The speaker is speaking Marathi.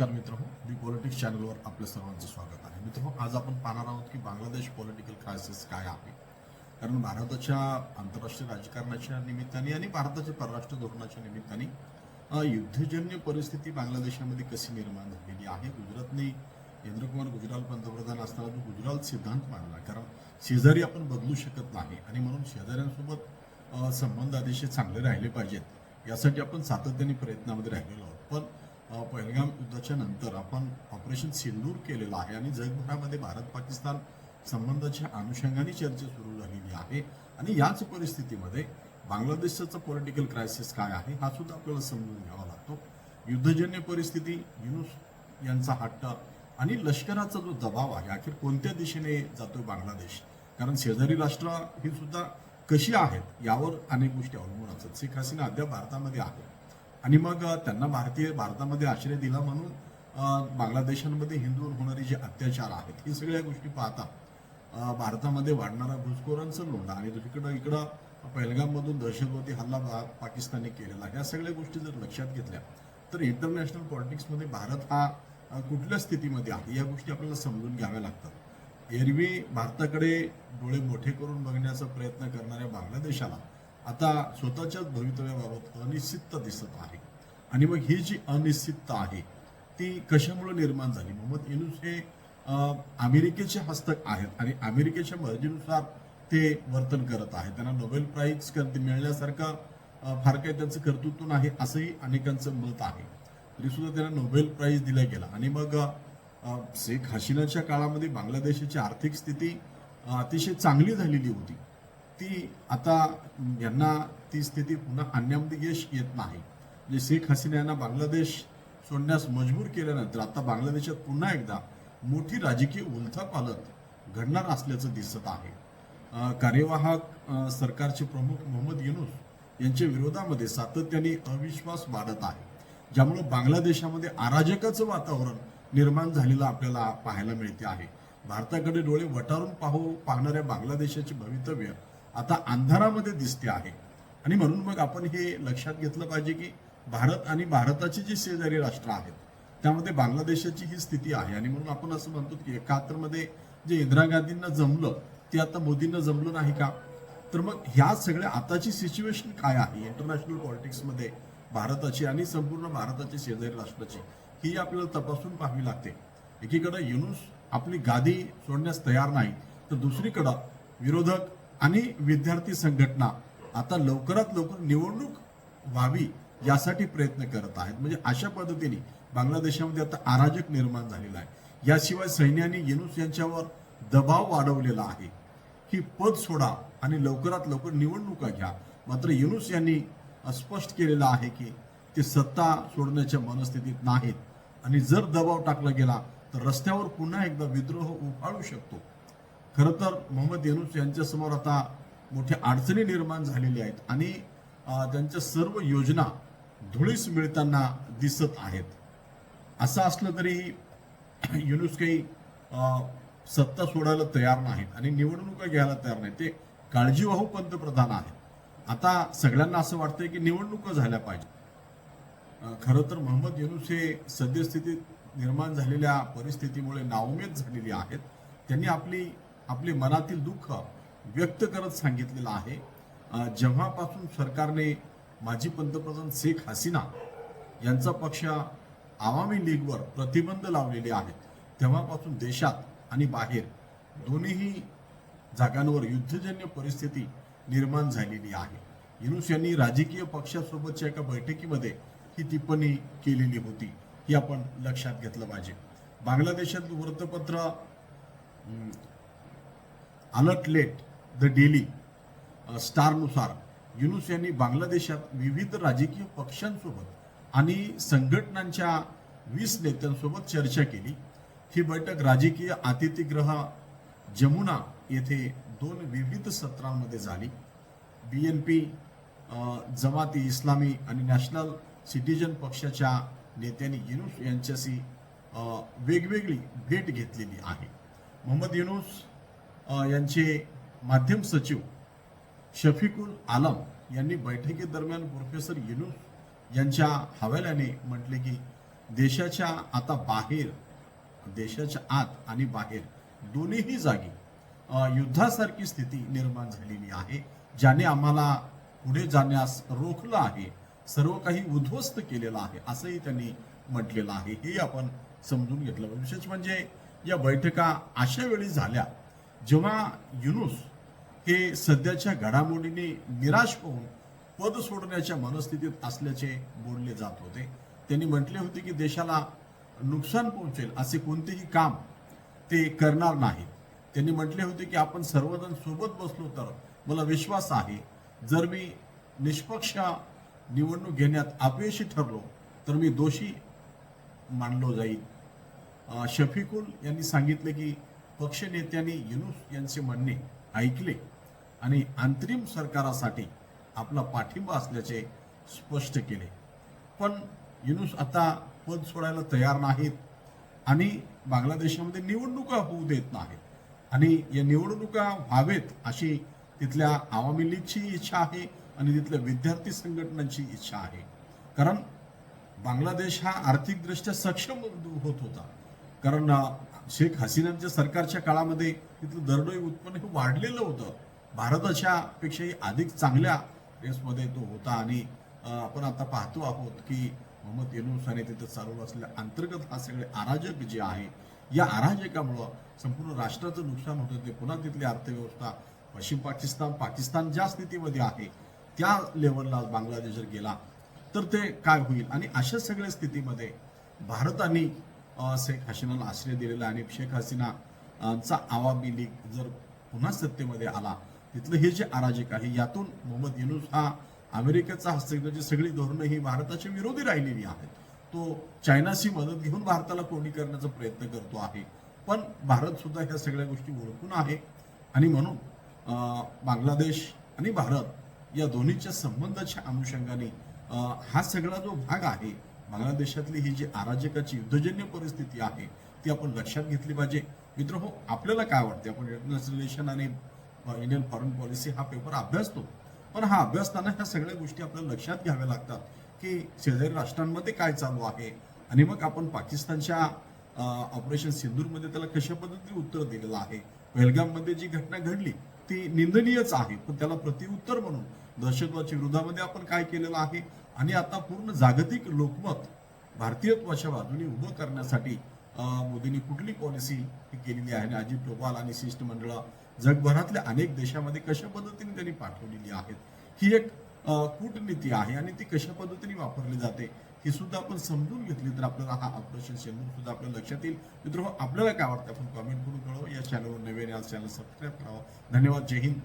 नमस्कार मित्र मी पॉलिटिक्स चॅनलवर आपल्या सर्वांचं स्वागत आहे. मित्र आज आपण पाहणार आहोत की बांगलादेश पॉलिटिकल क्रायसिस काय आहे? कारण भारताच्या आंतरराष्ट्रीय राजकारणाच्या निमित्ताने आणि भारताच्या परराष्ट्र धोरणाच्या निमित्ताने युद्धजन्य परिस्थिती बांगलादेशामध्ये कशी निर्माण झालेली आहे? गुजरातने इंद्रकुमार गुजराल पंतप्रधान असताना जो गुजराल सिद्धांत मांडला कारण शेजारी आपण बदलू शकत नाही आणि म्हणून शेजाऱ्यांसोबत संबंध अतिशय चांगले राहिले पाहिजेत. यासाठी आपण सातत्याने प्रयत्नामध्ये राहिलेलो आहोत. पण पहलगाम युद्धाच्या नंतर आपण ऑपरेशन सिंदूर केलेलं आहे आणि जगभरामध्ये भारत पाकिस्तान संबंधाच्या अनुषंगाने चर्चा सुरू झालेली आहे. आणि याच परिस्थितीमध्ये बांगलादेशचा पॉलिटिकल क्रायसिस काय आहे हा सुद्धा आपल्याला समजून घ्यावा लागतो. युद्धजन्य परिस्थिती युनुस यांचा हट्ट आणि लष्कराचा जो दबाव आहे अखेर कोणत्या दिशेने जातो बांगलादेश? कारण शेजारी राष्ट्र ही सुद्धा कशी आहेत यावर अनेक गोष्टी अवलंबून असतात. शेख हसीना अद्याप भारतामध्ये आहेत. आणि मग त्यांना भारतीय भारतामध्ये आश्रय दिला म्हणून बांगलादेशांमध्ये हिंदूवर होणारे जे अत्याचार आहेत ही सगळ्या गोष्टी पाहता भारतामध्ये वाढणारा घुसखोरांचं लोंढा आणि दुसरीकडं इकडं पहलगाममधून दहशतवादी हल्ला पाकिस्तानने केलेला ह्या सगळ्या गोष्टी जर लक्षात घेतल्या तर इंटरनॅशनल पॉलिटिक्समध्ये भारत हा कुठल्या स्थितीमध्ये आहे या गोष्टी आपल्याला समजून घ्याव्या लागतात. एरवी भारताकडे डोळे मोठे करून बघण्याचा प्रयत्न करणाऱ्या बांगलादेशाला आता स्वतःच्याच भवितव्याबाबत अनिश्चितता दिसत आहे. आणि मग ही जी अनिश्चितता आहे ती कशामुळे निर्माण झाली? मोहम्मद युनुस हे अमेरिकेचे हस्तक आहेत आणि अमेरिकेच्या मर्जीनुसार ते वर्तन करत आहेत. त्यांना नोबेल प्राईज करते मिळण्यासारखं फार काही त्यांचं कर्तृत्व नाही असंही अनेकांचं मत आहे. तरी सुद्धा त्यांना नोबेल प्राईज दिला गेला. आणि मग शेख हसीनाच्या काळामध्ये बांगलादेशाची आर्थिक स्थिती अतिशय चांगली झालेली होती. ती आता यांना ती स्थिती पुन्हा आणण्यामध्ये यश येत नाही. म्हणजे शेख हसीना यांना बांगलादेश सोडण्यास मजबूर केल्यानंतर आता बांगलादेशात पुन्हा एकदा मोठी राजकीय उलथापालथ घडणार असल्याचं दिसत आहे. कार्यवाहक सरकारचे प्रमुख मोहम्मद युनुस यांच्या विरोधामध्ये सातत्याने अविश्वास वाढत आहे. ज्यामुळे बांगलादेशामध्ये अराजकाचं वातावरण निर्माण झालेलं आपल्याला पाहायला मिळते आहे. भारताकडे डोळे वटारून पाहू पाहणाऱ्या बांगलादेशाचे भवितव्य आता अंधारामध्ये दिसते आहे. आणि म्हणून मग आपण हे लक्षात घेतलं पाहिजे की भारत आणि भारताचे जे शेजारी राष्ट्र आहेत त्यामध्ये बांगलादेशाची ही स्थिती आहे. आणि म्हणून आपण असं म्हणतो की एकाहत्तरमध्ये जे इंदिरा गांधींना जमलं ते आता मोदींना जमलं नाही का? तर मग ह्या सगळ्या आताची सिच्युएशन काय आहे? इंटरनॅशनल पॉलिटिक्समध्ये भारताची आणि संपूर्ण भारताची शेजारी राष्ट्राची ही आपल्याला तपासून पाहावी लागते. एकीकडं युनुस आपली गादी सोडण्यास तयार नाही तर दुसरीकडं विरोधक आणि विद्यार्थी संघटना आता लवकरात लवकर निवडणूक व्हावी यासाठी प्रयत्न करत आहेत. म्हणजे अशा पद्धतीने बांगलादेशामध्ये आता अराजक निर्माण झालेला आहे. याशिवाय सैन्याने युनुस यांच्यावर दबाव वाढवलेला आहे. की पद सोडा आणि लवकरात लवकर निवडणुका घ्या. मात्र युनुस यांनी स्पष्ट केलेलं आहे की ते सत्ता सोडण्याच्या मनस्थितीत नाहीत. आणि जर दबाव टाकला गेला तर रस्त्यावर पुन्हा एकदा विद्रोह उफाळू शकतो. खरं तर मोहम्मद युनुस यांच्यासमोर आता मोठ्या अडचणी निर्माण झालेल्या आहेत आणि त्यांच्या सर्व योजना धुळीस मिळताना दिसत आहेत. असं असलं तरी युनुस काही सत्ता सोडायला तयार नाहीत आणि निवडणुका घ्यायला तयार नाहीत. ते काळजीवाहू पंतप्रधान आहेत. आता सगळ्यांना असं वाटतंय की निवडणुका झाल्या पाहिजे खरं तर मोहम्मद युनुस हे सद्यस्थितीत निर्माण झालेल्या परिस्थितीमुळे नाउमेद झालेली आहेत. त्यांनी आपली आपले मनातील दुःख व्यक्त करत सांगितलेलं आहे. जेव्हापासून सरकारने माजी पंतप्रधान शेख हसीना यांचा पक्ष आवामी लीगवर प्रतिबंध लावलेले आहेत तेव्हापासून देशात आणि बाहेर दोन्हीही जागांवर युद्धजन्य परिस्थिती निर्माण झालेली आहे. युनुस यांनी राजकीय पक्षासोबतच्या एका बैठकीमध्ये ही टिप्पणी केलेली होती ही आपण लक्षात घेतलं पाहिजे. बांगलादेशात वृत्तपत्र अलर्ट लेट द डेली स्टारनुसार. युनुस यांनी बांगलादेशात विविध राजकीय पक्षांसोबत आणि संघटनांच्या वीस नेत्यांसोबत चर्चा केली. ही बैठक राजकीय अतिथीगृह जमुना येथे दोन विविध सत्रांमध्ये झाली. बी एन पी जमाती इस्लामी आणि नॅशनल सिटीजन पक्षाच्या नेत्यांनी युनुस यांच्याशी वेगवेगळी भेट घेतलेली आहे. मोहम्मद युनुस यांचे माध्यम सचिव शफिकुल आलम यांनी बैठकीदरम्यान प्रोफेसर युनुस यांच्या हवाल्याने म्हटले की देशाच्या आता बाहेर देशाच्या आत आणि बाहेर दोन्हीही जागी युद्धासारखी स्थिती निर्माण झालेली आहे ज्याने आम्हाला पुढे जाण्यास रोखलं आहे सर्व काही उद्ध्वस्त केलेलं आहे असंही त्यांनी म्हटलेलं आहे हे आपण समजून घेतलं पाहिजे. विशेष म्हणजे या बैठका अशा वेळी झाल्या जेव्हा युनुस हे सध्याच्या घडामोडीने निराश होऊन पद सोडण्याच्या मनस्थितीत असल्याचे बोलले जात होते. त्यांनी म्हटले होते की देशाला नुकसान पोहोचेल असे कोणतेही काम ते करणार नाहीत. त्यांनी म्हटले होते की आपण सर्वजण सोबत बसलो तर मला विश्वास आहे जर मी निष्पक्ष निवडणूक घेण्यात अपयशी ठरलो तर मी दोषी मानलो जाईल. शफिकुल यांनी सांगितले की पक्ष नेत्यांनी युनुस यांचे म्हणणे ऐकले आणि अंतरिम सरकारासाठी आपला पाठिंबा असल्याचे स्पष्ट केले. पण युनुस आता पद सोडायला तयार नाहीत आणि बांगलादेशामध्ये निवडणुका होऊ देत नाहीत. आणि या निवडणुका व्हावेत अशी तिथल्या आवामी लीगची इच्छा आहे आणि तिथल्या विद्यार्थी संघटनांची इच्छा आहे. कारण बांगलादेश हा आर्थिकदृष्ट्या सक्षम होत होता. कारण शेख हसीनांच्या सरकारच्या काळामध्ये तिथलं दरडोई उत्पन्न हे वाढलेलं होतं. भारताच्या पेक्षाही अधिक चांगल्या रेसमध्ये तो होता आणि आपण आता पाहतो आहोत की मोहम्मद येनुसाने तिथं चालू असलेल्या अंतर्गत हा सगळे अराजक जे आहे या अराजकामुळं संपूर्ण राष्ट्राचं नुकसान होतं. ते पुन्हा तिथली अर्थव्यवस्था पश्चिम पाकिस्तान पाकिस्तान ज्या स्थितीमध्ये आहे त्या लेवलला बांगलादेश जर गेला तर ते काय होईल? आणि अशा सगळ्या स्थितीमध्ये भारताने शेख हसीनाला आश्रय दिलेला आणि शेख हसीनाचा आवामी लीग जर पुन्हा सत्तेमध्ये आला तिथलं हे जे अराजक आहे यातून मोहम्मद युनुस हा अमेरिकेचा हस्तक्षेपाची सगळी धोरणं ही भारताच्या विरोधी राहिलेली आहेत तो चायनाची मदत घेऊन भारताला कोणी करण्याचा प्रयत्न करतो आहे. पण भारत सुद्धा ह्या सगळ्या गोष्टी ओळखून आहे. आणि म्हणून बांगलादेश आणि भारत या दोन्हीच्या संबंधाच्या अनुषंगाने हा सगळा जो भाग आहे बांगलादेशातली ही जी अराजकाची युद्धजन्य परिस्थिती आहे ती आपण लक्षात घेतली पाहिजे. मित्र हो आपल्याला काय वाटते आपण इंटरनॅशनल रिलेशन आणि इंडियन फॉरेन पॉलिसी हा पेपर अभ्यासतो. पण हा अभ्यासताना ह्या सगळ्या गोष्टी आपल्याला लक्षात घ्याव्या लागतात की शेजारी राष्ट्रांमध्ये काय चालू आहे आणि मग आपण पाकिस्तानच्या ऑपरेशन सिंधूरमध्ये त्याला कशा पद्धतीने उत्तर दिलेलं आहे? पहलगाममध्ये जी घटना घडली ती निंदनीयच आहे. पण त्याला प्रतिउत्तर म्हणून दहशतवादाच्या विरोधामध्ये आपण काय केलेलं आहे? आणि आता पूर्ण जागतिक लोकमत भारतीयत्वाच्या बाजूने उभं करण्यासाठी मोदींनी कुठली पॉलिसी केलेली आहे? आणि अजित डोवाल आणि शिष्टमंडळ जगभरातल्या अनेक देशामध्ये कशा पद्धतीने त्यांनी पाठवलेली आहेत? ही एक कूटनीती आहे आणि ती कशा पद्धतीने वापरली जाते? ही सुद्धा आपण समजून घेतली तर आपल्याला हा ऑपरेशन शेंदूर सुद्धा आपल्या लक्षात येईल. मित्र आपल्याला काय वाटतं? आपण कमेंट करून कळवा. या चॅनलवर नवीन या चॅनल सबस्क्राईब करावं. धन्यवाद. जय हिंद.